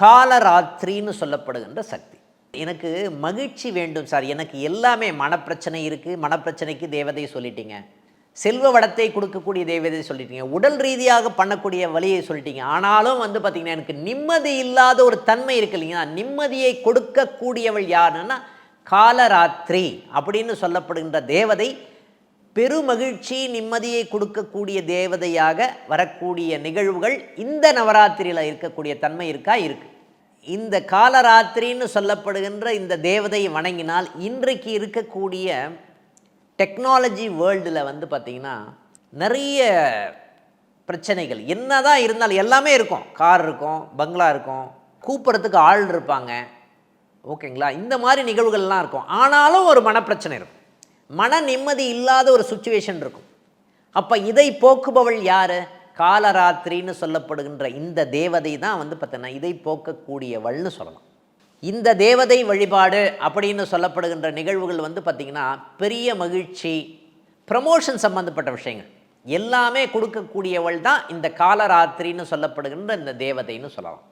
காலராத்திரின்னு சொல்லப்படுகின்ற சக்தி. எனக்கு மகிழ்ச்சி வேண்டும் சார். எனக்கு எல்லாமே மனப்பிரச்சனை இருக்குது மனப்பிரச்சனைக்கு தேவதை சொல்லிட்டீங்க. செல்வ வளத்தை கொடுக்கக்கூடிய தேவதை சொல்லிட்டீங்க. உடல் ரீதியாக பண்ணக்கூடிய வழியை சொல்லிட்டீங்க. ஆனாலும் வந்து பார்த்திங்கன்னா எனக்கு நிம்மதி இல்லாத ஒரு தன்மை இருக்கு இல்லைங்களா? நிம்மதியை கொடுக்கக்கூடியவள் யாருன்னா காலராத்திரி அப்படின்னு சொல்லப்படுகின்ற தேவதை பெருமகிழ்ச்சி நிம்மதியை கொடுக்கக்கூடிய தேவதையாக வரக்கூடிய நிகழ்வுகள் இந்த நவராத்திரியில் இருக்கக்கூடிய தன்மை இருக்கா? இருக்கு. இந்த காலராத்திரின்னு சொல்லப்படுகின்ற இந்த தேவதையை வணங்கினால் இன்றைக்கு இருக்கக்கூடிய டெக்னாலஜி வேர்ல்டில் வந்து பார்த்திங்கன்னா நிறைய பிரச்சனைகள். என்னதான் இருந்தாலும் எல்லாமே இருக்கும். கார் இருக்கும் பங்களா இருக்கும் கூப்பிட்றதுக்கு ஆள் இருப்பாங்க. ஓகேங்களா? இந்த மாதிரி நிகழ்வுகள்லாம் இருக்கும். ஆனாலும் ஒரு மனப்பிரச்சனை இருக்கும். மன நிம்மதி இல்லாத ஒரு சுச்சுவேஷன் இருக்கும். அப்போ இதை போக்குபவள் யார்? காலராத்திரின்னு சொல்லப்படுகின்ற இந்த தேவதை தான் வந்து பார்த்தீங்கன்னா இதை போக்கக்கூடியவள்னு சொல்லலாம். இந்த தேவதை வழிபாடு அப்படின்னு சொல்லப்படுகின்ற நிகழ்வுகள் வந்து பார்த்திங்கன்னா பெரிய மகிழ்ச்சி ப்ரமோஷன் சம்பந்தப்பட்ட விஷயங்கள். எல்லாமே கொடுக்கக்கூடியவள் தான் இந்த காலராத்திரின்னு சொல்லப்படுகின்ற இந்த தேவதைன்னு சொல்லலாம்.